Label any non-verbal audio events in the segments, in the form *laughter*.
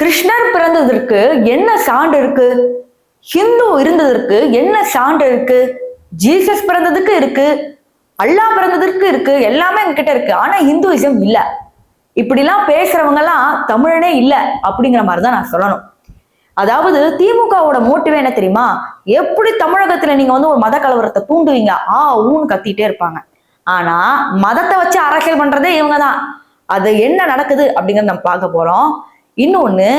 கிருஷ்ணர் பிறந்ததற்கு என்ன சான்று இருக்கு? ஹிந்து இருந்ததற்கு என்ன சான்று இருக்கு? ஜீசஸ் பிறந்ததுக்கு இருக்கு. அல்லாஹ் பிறந்ததற்கு இருக்கு. எல்லாமே எங்ககிட்ட இருக்கு. ஆனா ஹிந்துவிசம் இல்ல. இப்படிலாம் பேசுறவங்க எல்லாம் தமிழனே இல்ல அப்படிங்கிற மாதிரி தான் நான் சொல்லணும். அதாவது திமுகவோட மோட்டிவே என்ன தெரியுமா? எப்படி தமிழகத்துல நீங்க வந்து ஒரு மத கலவரத்தை தூண்டுவீங்க? ஆ ஊன்னு கத்திட்டே இருப்பாங்க. ஆனா மதத்தை வச்சு அரசியல் பண்றதே இவங்க தான் அது என்ன நடக்குது அப்படிங்கறத நம்ம பார்க்க போறோம். இன்னொன்னு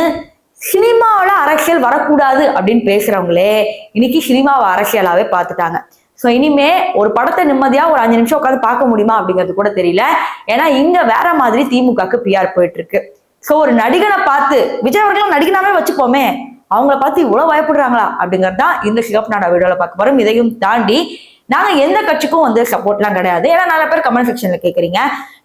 சினிமாவில் அரசியல் வரக்கூடாது அப்படின்னு பேசுறவங்களே இன்னைக்கு சினிமாவை அரசியலாவே பார்த்துட்டாங்க. ஸோ இனிமே ஒரு படத்தை நிம்மதியா ஒரு அஞ்சு நிமிஷம் உட்காந்து பார்க்க முடியுமா அப்படிங்கிறது கூட தெரியல. ஏன்னா இங்க வேற மாதிரி திமுகக்கு பிஆர் போயிட்டு இருக்கு ஸோ ஒரு நடிகனை பார்த்து விஜய் அவர்களும் நடிகனாவே வச்சுப்போமே அவங்கள பார்த்து இவ்வளோ பயப்படுறாங்களா அப்படிங்கிறது தான் இந்த சிகப்பு நாடா வீடியோவில் பார்க்க போறோம். இதையும் தாண்டி நாங்கள் எந்த கட்சிக்கும் வந்து சப்போர்ட்லாம் கிடையாது. ஏன்னா நிறைய பேர் கமெண்ட் செக்ஷனில் கேட்குறீங்க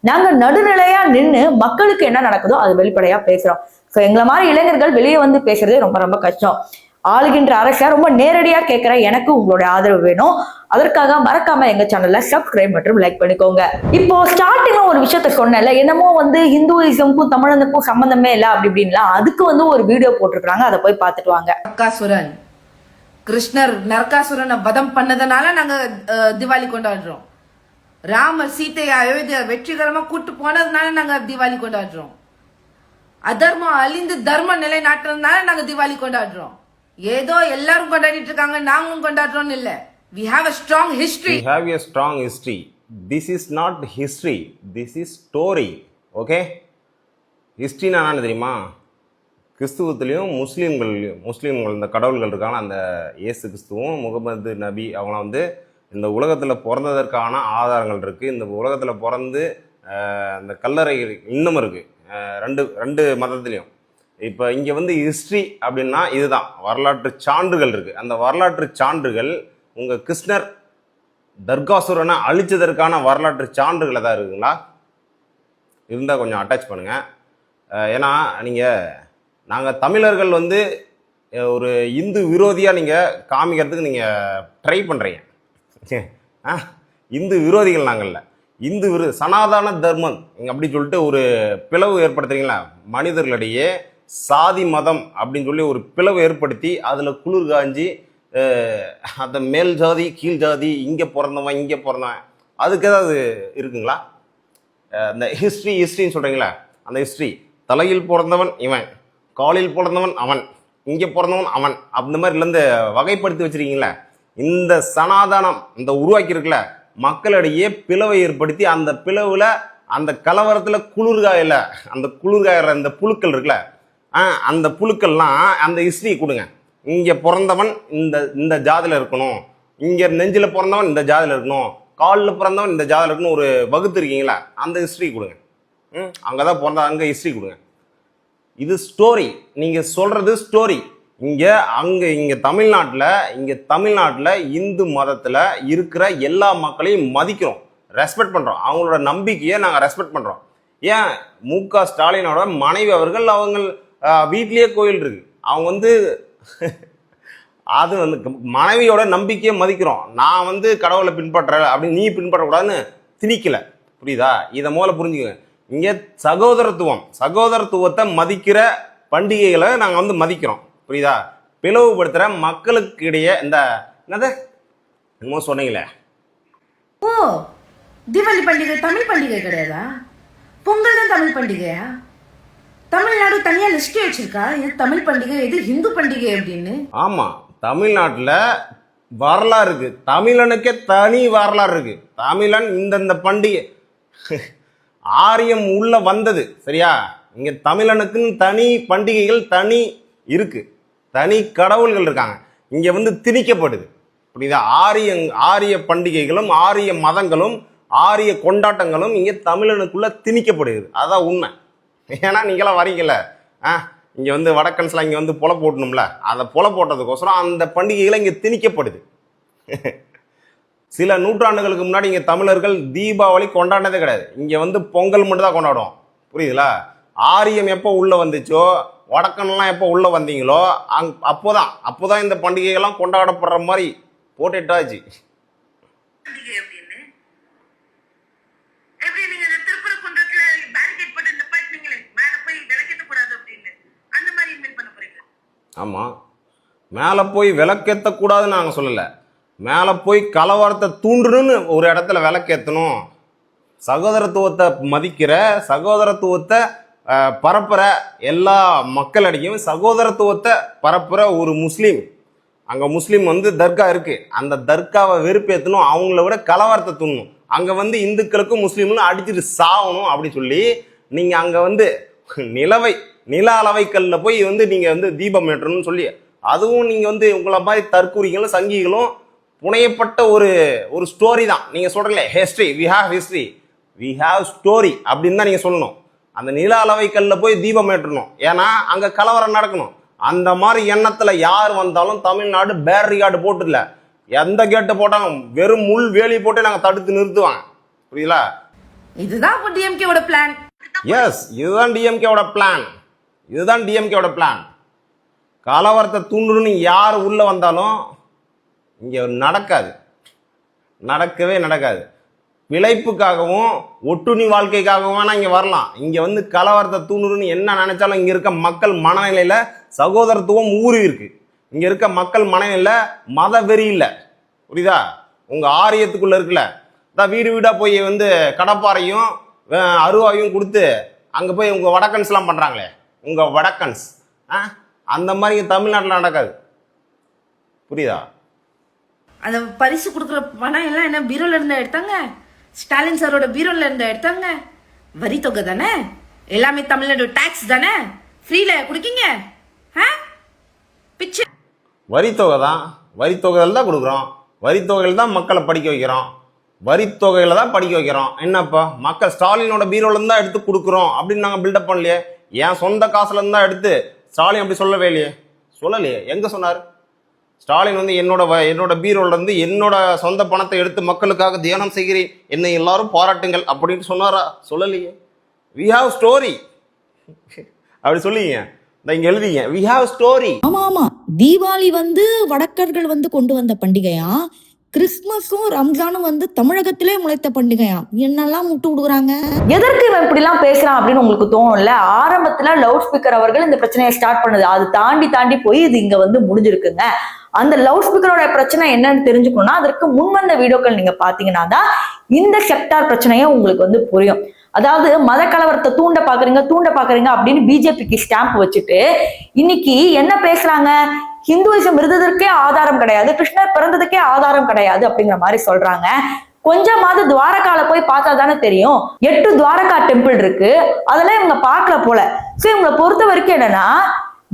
நாங்கள் நடுநிலையா நின்று மக்களுக்கு என்ன நடக்குதோ அது வெளிப்படையா பேசுறோம். ஸோ எங்களை மாதிரி இளைஞர்கள் வெளியே வந்து பேசுறதே ரொம்ப ரொம்ப கஷ்டம். ஆளுகின்ற அரசை ரொம்ப நேரடியா கேட்கிற எனக்கு உங்களுடைய ஆதரவு வேணும். அதற்காக மறக்காம எங்க சேனல்ல சப்ஸ்கிரைப் மற்றும் லைக் பண்ணிக்கோங்க. இப்போ ஸ்டார்டிங்ல ஒரு விஷயத்த சொன்னேன்ல என்னமோ வந்து ஹிந்துவிசம்க்கும் தமிழனுக்கும் சம்பந்தமே இல்லை அப்படி இப்படின்லாம். அதுக்கு வந்து ஒரு வீடியோ போட்டிருக்காங்க அதை போய் பார்த்துட்டு வாங்க. நரகாசுரன். கிருஷ்ணர் நரகாசுரனை வதம் பண்ணதுனால நாங்க அஹ், திவாலி கொண்டாடுறோம். ராமர் சீதையை அயோத்தியா வெற்றிகரமா கூட்டு போனதுனால நாங்க திவாலி கொண்டாடுறோம். அதர்மம் அழிந்து தர்மம் நிலைநாட்டுறதுனால நாங்க தீபாவளி கொண்டாடுறோம் ஏதோ எல்லாரும் கொண்டாடிட்டு இருக்காங்க நாங்களும் கொண்டாடுறோம்னு இல்ல we have a strong history We have a strong history. This is not history. This is story. Okay? ஹிஸ்ட்ரினா என்னன்னு தெரியுமா கிறிஸ்துவத்துலேயும் முஸ்லீம்கள்லையும் முஸ்லீம்கள் இந்த கடவுள்கள் இருக்காங்க அந்த இயேசு கிறிஸ்துவும் முகமது நபி அவங்களாம் வந்து இந்த உலகத்தில் பிறந்ததற்கான ஆதாரங்கள் இருக்குது இந்த உலகத்தில் பிறந்து அந்த கல்லறைகள் இன்னமும் இன்னும் இருக்குது ரெண்டு ரெண்டு மதத்துலேயும். இப்போ இங்கே வந்து ஹிஸ்ட்ரி அப்படின்னா இதுதான். வரலாற்று சான்றுகள் இருக்குது அந்த வரலாற்று சான்றுகள் உங்கள் கிருஷ்ணர் தர்காசுரனை அழிச்சதற்கான வரலாற்று சான்றுகள் எதாவது இருக்குங்களா? இருந்தால் கொஞ்சம் அட்டாச் பண்ணுங்கள் ஏன்னா நீங்கள் நாங்கள் தமிழர்கள் வந்து ஒரு இந்து விரோதியாக நீங்கள் காமிக்கிறதுக்கு நீங்கள் ட்ரை பண்ணுறீங்க ஆ இந்து விரோதிகள் நாங்கள்ல இந்து விரு சனாதன தர்மம். நீங்க அப்படி சொல்லிட்டு ஒரு பிளவு ஏற்படுத்துறீங்களா? மனிதர்களிடையே சாதி மதம் அப்படின்னு சொல்லி ஒரு பிளவு ஏற்படுத்தி அதில் குளிர் காஞ்சி அந்த மேல் ஜாதி கீழ் ஜாதி இங்கே பிறந்தவன் இங்கே பிறந்தவன் அதுக்கு ஏதாவது இருக்குங்களா? இந்த ஹிஸ்ட்ரி ஹிஸ்ட்ரின்னு சொல்கிறீங்களா அந்த ஹிஸ்ட்ரி தலையில் பிறந்தவன் இவன் காலில் பிறந்தவன் அவன் இங்கே பிறந்தவன் அவன் அந்த மாதிரிலேருந்து வகைப்படுத்தி வச்சுருக்கீங்களே? இந்த சனாதனம் இந்த உருவாக்கியிருக்குல்ல மக்களிடையே பிளவை ஏற்படுத்தி அந்த பிளவில் அந்த கலவரத்தில் குளிர்காயில் அந்த குளிர்காயிற அந்த புழுக்கள் இருக்குல்ல ஆ அந்த புழுக்கள்லாம் அந்த ஹிஸ்ட்ரி கொடுங்க. இங்கே பிறந்தவன் இந்த இந்த ஜாதியில் இருக்கணும். இங்கே நெஞ்சில் பிறந்தவன் இந்த ஜாதியில் இருக்கணும். காலில் பிறந்தவன் இந்த ஜாதியில் இருக்கணும் ஒரு வகுத்து இருக்கீங்களா? அந்த ஹிஸ்ட்ரி கொடுங்க. ம் அங்கே தான் பிறந்த அங்கே ஹிஸ்ட்ரி கொடுங்க. இது ஸ்டோரி நீங்கள் சொல்கிறது ஸ்டோரி இங்கே அங்கே இங்கே தமிழ்நாட்டில் இங்கே தமிழ்நாட்டில் இந்து மதத்தில் இருக்கிற எல்லா மக்களையும் மதிக்கிறோம் ரெஸ்பெக்ட் பண்ணுறோம் அவங்களோட நம்பிக்கையை நாங்கள் ரெஸ்பெக்ட் பண்ணுறோம் ஏன்? மு க ஸ்டாலினோட மனைவி அவர்கள் அவங்க வீட்லேயே கோயில் இருக்கு. அவங்க வந்து *laughs* அது வந்து மனைவியோட நம்பிக்கையை மதிக்கிறோம். நான் வந்து கடவுளை பின்பற்றுறேன் அப்படின்னு நீ பின்பற்றக்கூடாதுன்னு திணிக்கல. புரியுதா? இதை முதல்ல புரிஞ்சுக்கங்க. இங்கே சகோதரத்துவம் சகோதரத்துவத்தை மதிக்கிற பண்டிகைகளை நாங்கள் வந்து மதிக்கிறோம். புரியுதா? பிளவுபடுத்துகிற மக்களுக்கு இடையே இந்த என்னது? என்னமோ சொன்னீங்களே. ஓ தீபாவளி பண்டிகை தமிழ் பண்டிகை கிடையாதா? பொங்கல் தான் தமிழ் பண்டிகையா? தமிழ்நாடு தனியா லிஸ்ட் வச்சிருக்கா? இது தமிழ் பண்டிகை இது ஹிந்து பண்டிகை அப்படின்னு. ஆமாம் தமிழ்நாட்டில் வரலாறு இருக்கு. தமிழனுக்கே தனி வரலாறு இருக்கு. தமிழன் இந்தந்த பண்டிகை. ஆரியம் உள்ள வந்தது சரியா? இங்க தமிழனுக்குன்னு தனி பண்டிகைகள் தனி இருக்கு. தனி கடவுள்கள் இருக்காங்க. இங்கே வந்து திணிக்கப்படுது. புரியுதா? ஆரிய ஆரிய பண்டிகைகளும் ஆரிய மதங்களும் ஆரிய கொண்டாட்டங்களும் இங்கே தமிழனுக்குள்ளே திணிக்கப்படுகிறது. அதான் உண்மை. ஏன்னா நீங்களாம் வரீங்கல்ல ஆ இங்கே வந்து வடக்கன்ஸ்லாம் இங்கே வந்து புல போட்டணும்ல அதை புல போட்டதுக்கோசரம் அந்த பண்டிகைகளை இங்கே திணிக்கப்படுது. சில நூற்றாண்டுகளுக்கு முன்னாடி இங்கே தமிழர்கள் தீபாவளி கொண்டாடினதே கிடையாது. இங்கே வந்து பொங்கல் மட்டும் தான் கொண்டாடுவோம். புரியுதுல ஆரியம் எப்போ உள்ளே வந்துச்சோ வடக்கன்லாம் எப்போ உள்ளே வந்தீங்களோ அங் அப்போதான் அப்போதான் இந்த பண்டிகைகள்லாம் கொண்டாடப்படுற மாதிரி போட்டுட்டாச்சு. ஆமாம் மேலே போய் விளக்கேற்றக்கூடாதுன்னு நாங்கள் சொல்லலை. மேலே போய் கலவரத்தை தூண்டணும்னு ஒரு இடத்துல விளக்கேற்றணும் சகோதரத்துவத்தை மதிக்கிற சகோதரத்துவத்தை பரப்புற எல்லா மக்களிடையும் சகோதரத்துவத்தை பரப்புற ஒரு முஸ்லீம். அங்கே முஸ்லீம் வந்து தர்கா இருக்குது அந்த தர்காவை வெறுப்பேற்றணும் அவங்கள விட கலவரத்தை தூண்ணும். அங்கே வந்து இந்துக்களுக்கும் முஸ்லீம்னு அடிச்சுட்டு சாகணும் அப்படி சொல்லி நீங்கள் அங்கே வந்து நிலவை நில அளவை போய் வந்து நீங்கள் வந்து தீபம் ஏற்றணும்னு சொல்லி அதுவும் நீங்கள் வந்து உங்களை மாதிரி தற்கூரிகளும் சங்கிகளும் புனையப்பட்ட ஒரு ஒரு ஸ்டோரி தான். நீங்கள் சொல்கிறீங்களே history we have history we have story அப்படின்னு தான் நீங்கள் சொல்லணும். அந்த நில அளவை கல்ல போய் தீபம் ஏற்றணும். ஏன்னா அங்கே கலவரம் நடக்கணும். அந்த மாதிரி எண்ணத்தில் யார் வந்தாலும் தமிழ்நாடு பேரிகார்டு போட்டுல எந்த கேட்டு போட்டாலும் வெறும் முள் வேலி போட்டு நாங்கள் தடுத்து நிறுத்துவாங்க. புரியுதா இதுதான் டிஎம்கேவோட பிளான் எஸ் இதுதான் டிஎம்கேவோட பிளான் இதுதான் டிஎம்கேவோட பிளான் கலவரத்தை தூண்டுன்னு யார் உள்ளே வந்தாலும் இங்கே நடக்காது. நடக்கவே நடக்காது. பிழைப்புக்காகவும் ஒட்டுணி வாழ்க்கைக்காகவும் வேணால் இங்கே வரலாம். இங்கே வந்து கலவரத்தை தூணுன்னு என்ன நினைச்சாலும் இங்கே இருக்க மக்கள் மனநிலையில் சகோதரத்துவம் ஊறி இருக்கு. இங்கே இருக்க மக்கள் மனநிலையில் மத வெறி இல்லை. புரியுதா? உங்கள் ஆரியத்துக்குள்ளே இருக்குல்ல. அதான் வீடு வீடாக போய் வந்து கடப்பாறையும் அருவாயும் கொடுத்து அங்கே போய் உங்கள் வடக்கன்ஸ்லாம் பண்ணுறாங்களே உங்கள் வடக்கன்ஸ். ஆ? அந்த மாதிரி இங்கே தமிழ்நாட்டில் நடக்காது. புரியுதா? அந்த பரிசு கொடுக்குற பணம் எல்லாம் என்ன பீரோல இருந்தா எடுத்தாங்க? ஸ்டாலின் சாரோட பீரோல இருந்தா எடுத்தாங்க வரி தொகை தானே? எல்லாமே தமிழ்நாடு டாக்ஸ் தானே? ஃப்ரீல குடிக்கீங்க? ஆ? பிச்சை. வரித்தொகை தான். வரித்தொகைகள் தான் கொடுக்குறோம். வரித்தொகையில் தான் மக்களை படிக்க வைக்கிறோம். வரித்தொகையில தான் படிக்க வைக்கிறோம். என்னப்பா? மக்கள் ஸ்டாலினோட பீரோலிருந்து தான் எடுத்து கொடுக்குறோம் அப்படின்னு நாங்கள் பில்டப் பண்ணலையே? என் சொந்த காசுலேருந்து தான் எடுத்து ஸ்டாலின் அப்படி சொல்லவே இல்லையே. சொல்லலையே. எங்க சொன்னார்? ஸ்டாலின் வந்து என்னோட வ- என்னோட பீரோல இருந்து என்னோட சொந்த பணத்தை எடுத்து மக்களுக்காக தியானம் செய்கிறேன். என்னை எல்லாரும் பாராட்டுங்கள் அப்படின்னு சொன்னாரா? சொல்லலையே. வி ஹாவ் ஸ்டோரி அப்படி சொல்லிங்க. இங்க எழுதிங்க. வி ஹாவ் ஸ்டோரி ஆமா ஆமா. தீபாவளி வந்து வடக்கர்கள் வந்து கொண்டு வந்த பண்டிகையா? கிறிஸ்மஸும் ரம்ஜானும் வந்து தமிழகத்திலே முளைத்த பண்டிகையா? என்னெல்லாம் முட்டு விடுறாங்க எதற்கு இவன் இப்படிலாம் பேசுறான் அப்படின்னு உங்களுக்கு தோணும்ல? ஆரம்பத்துல லவுட் ஸ்பீக்கர் அவர்கள் இந்த பிரச்சனையை ஸ்டார்ட் பண்ணுது. அது தாண்டி தாண்டி போய் இது இங்க வந்து முடிஞ்சிருக்குங்க. அந்த லவுட் ஸ்பீக்கரோட பிரச்சனை என்னன்னு தெரிஞ்சுக்கணும்னா அதற்கு முன் வந்த வீடியோக்கள் நீங்க பாத்தீங்கன்னா தான் இந்த செக்டார் பிரச்சனையே உங்களுக்கு வந்து புரியும். அதாவது மத கலவரத்தை தூண்ட பாக்குறீங்க தூண்ட பாக்குறீங்க அப்படின்னு பிஜேபிக்கு ஸ்டாம்ப் வச்சுட்டு இன்னைக்கு என்ன பேசுறாங்க? ஹிந்துவிசம் இருந்ததற்கே ஆதாரம் கிடையாது கிருஷ்ணர் பிறந்ததுக்கே ஆதாரம் கிடையாது அப்படிங்கிற மாதிரி சொல்றாங்க. கொஞ்சமாவது துவாரகால போய் பார்த்தா தானே தெரியும். எட்டு துவாரகா டெம்பிள் இருக்கு. அதெல்லாம் இவங்க பார்க்கல போல. சோ இவங்களை பொறுத்த வரைக்கும் என்னன்னா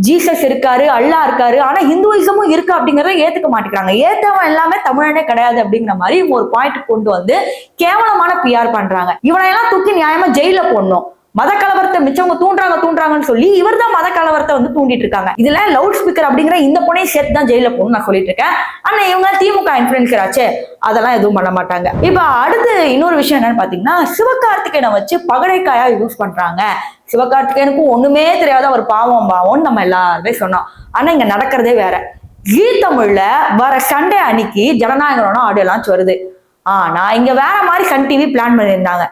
ஜீசஸ் இருக்காரு அல்லாஹ் இருக்காரு ஆனா ஹிந்துவிசமும் இருக்கு அப்படிங்கறத ஏத்துக்க மாட்டேங்கிறாங்க. ஏத்தவன் எல்லாமே தமிழனே கிடையாது அப்படிங்கிற மாதிரி இவங்க ஒரு பாயிண்ட் கொண்டு வந்து கேவலமான பிஆர் பண்றாங்க. இவனையெல்லாம் தூக்கி நியாயமா ஜெயில போடணும். மத கலவரத்தை மிச்சவங்க தூண்டுறாங்க தூண்டுறாங்கன்னு சொல்லி இவர் தான் மத கலவரத்தை வந்து தூண்டிட்டு இருக்காங்க. இதுல லவுட் ஸ்பீக்கர் அப்படிங்கிற இந்த பொண்ணையும் சேர்த்து தான் ஜெயில போகணும்னு நான் சொல்லிட்டு இருக்கேன். ஆனா இவங்க திமுக இன்ஃபுளுசர் அதெல்லாம் எதுவும் பண்ண மாட்டாங்க. இப்ப அடுத்து இன்னொரு விஷயம் என்னன்னு பாத்தீங்கன்னா சிவகார்த்திகேயனை வச்சு பகடைக்காயா யூஸ் பண்றாங்க. சிவகார்த்திகேயனுக்கும் ஒண்ணுமே தெரியாத ஒரு பாவம் பாவம்னு நம்ம எல்லாருமே சொன்னோம். ஆனா இங்க நடக்கிறதே வேற. ஜீ தமிழ்ல வர சண்டே அன்னைக்கு ஜனநாயகனோட ஆடியோ லான்ச் வருது ஆனா இங்க வேற மாதிரி சன் டிவி பிளான் பண்ணியிருந்தாங்க.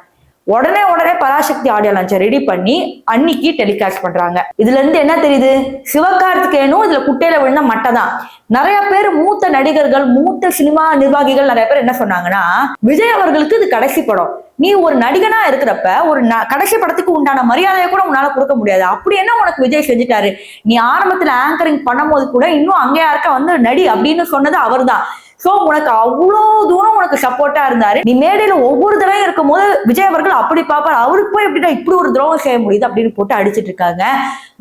உடனே உடனே பராசக்தி ஆடியோ லான்ச்சை ரெடி பண்ணி அன்னைக்கு டெலிகாஸ்ட் பண்றாங்க. இதுல இருந்து என்ன தெரியுது? சிவகார்த்திகேயனும் இதுல குட்டையில விழுந்த மட்டை தான் நிறைய பேர் மூத்த நடிகர்கள் மூத்த சினிமா நிர்வாகிகள் நிறைய பேர் என்ன சொன்னாங்கன்னா விஜய் அவர்களுக்கு இது கடைசி படம். நீ ஒரு நடிகனா இருக்கிறப்ப ஒரு ந- கடைசி படத்துக்கு உண்டான மரியாதையை கூட உன்னால கொடுக்க முடியாது. அப்படி என்ன உனக்கு விஜய் செஞ்சுட்டாரு? நீ ஆரம்பத்துல ஆங்கரிங் பண்ணும்போது கூட இன்னும் அங்கே யாருக்கா வந்து நடி அப்படின்னு சொன்னது அவர்தான். சோ உனக்கு அவ்வளோ தூரம் உனக்கு சப்போர்ட்டா இருந்தாரு. நீ மேடையில ஒவ்வொரு தடவையும் இருக்கும்போது விஜய் அவர்கள் அப்படி பார்ப்பாரு. அவருக்கு போய் எப்படின்னா இப்படி ஒரு துரோகம் செய்ய முடியுது அப்படின்னு போட்டு அடிச்சிட்டு இருக்காங்க.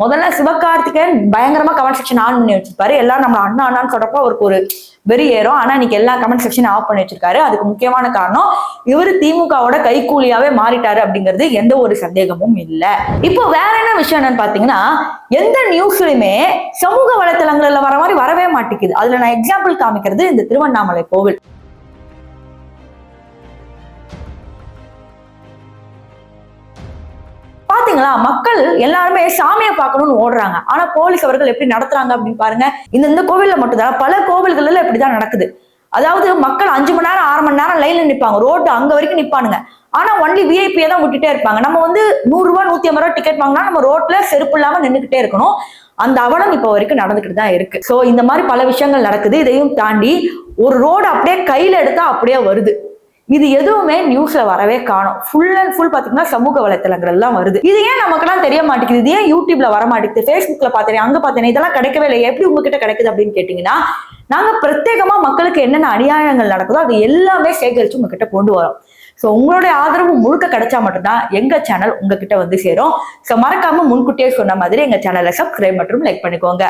முதல்ல சிவகார்த்திகேயன் பயங்கரமா கமெண்ட் செக்ஷன் ஆன் பண்ணி வச்சிருப்பாரு. எல்லாரும் நம்ம அண்ணா அண்ணான்னு சொல்றப்ப அவருக்கு ஒரு வெறியேறும் ஏறும். ஆனா இன்னைக்கு எல்லா கமெண்ட் செக்ஷன் ஆஃப் பண்ணி வச்சிருக்காரு. அதுக்கு முக்கியமான காரணம் இவர் திமுகவோட கைகூலியாவே மாறிட்டாரு அப்படிங்கிறது எந்த ஒரு சந்தேகமும் இல்ல. இப்போ வேற என்ன விஷயம் என்னன்னு பாத்தீங்கன்னா எந்த நியூஸ்லயுமே சமூக வலைத்தளங்கள்ல வர மாதிரி வரவே மாட்டேங்குது. அதுல நான் எக்ஸாம்பிள் காமிக்கிறது இந்த திருவண்ணாமலை கோவில். பாத்தீங்களா? மக்கள் எல்லாருமே சாமியை பார்க்கணும்னு ஓடுறாங்க. ஆனா போலீஸ் அவர்கள் எப்படி நடத்துறாங்க அப்படின்னு பாருங்க. இந்த இந்த கோவில்ல மட்டும்தான் பல கோவில்கள்ல இப்படிதான் நடக்குது. அதாவது மக்கள் அஞ்சு மணி நேரம் ஆறு மணி நேரம் லைன்ல நிப்பாங்க. ரோட்டு அங்க வரைக்கும் நிப்பானுங்க. ஆனா ஒன்லி விஐபியை தான் விட்டுட்டே இருப்பாங்க. நம்ம வந்து நூறு ரூபாய் நூத்தி ஐம்பது ரூபாய் டிக்கெட் வாங்கினா நம்ம ரோட்ல செருப்பு இல்லாம நின்றுகிட்டே இருக்கணும். அந்த அவலம் இப்போ வரைக்கும் நடந்துக்கிட்டு தான் இருக்கு. ஸோ இந்த மாதிரி பல விஷயங்கள் நடக்குது. இதையும் தாண்டி ஒரு ரோடு அப்படியே கையில எடுத்தா அப்படியே வருது. இது எதுவுமே நியூஸ்ல வரவே காணும். ஃபுல் அண்ட் ஃபுல் பாத்தீங்கன்னா சமூக வலைத்தளங்கள் எல்லாம் வருது. இது ஏன் நமக்குலாம் தெரிய மாட்டேங்குது? இது ஏன் யூடியூப்ல வர மாட்டேங்குது ஃபேஸ்புக்ல பார்த்தேன் அங்க பாத்தேன் இதெல்லாம் கிடைக்கவே இல்லை எப்படி உங்ககிட்ட கிடைக்குது அப்படின்னு கேட்டீங்கன்னா நாங்க பிரத்யேகமா மக்களுக்கு என்னென்ன அநியாயங்கள் நடக்குதோ அது எல்லாமே சேகரிச்சு உங்ககிட்ட கொண்டு வரோம். ஸோ உங்களுடைய ஆதரவு முழுக்க கிடைச்சா மட்டும்தான் எங்க சேனல் உங்ககிட்ட வந்து சேரும். ஸோ மறக்காம முன்கூட்டியே சொன்ன மாதிரி எங்க சேனலை சப்ஸ்கிரைப் மற்றும் லைக் பண்ணிக்கோங்க.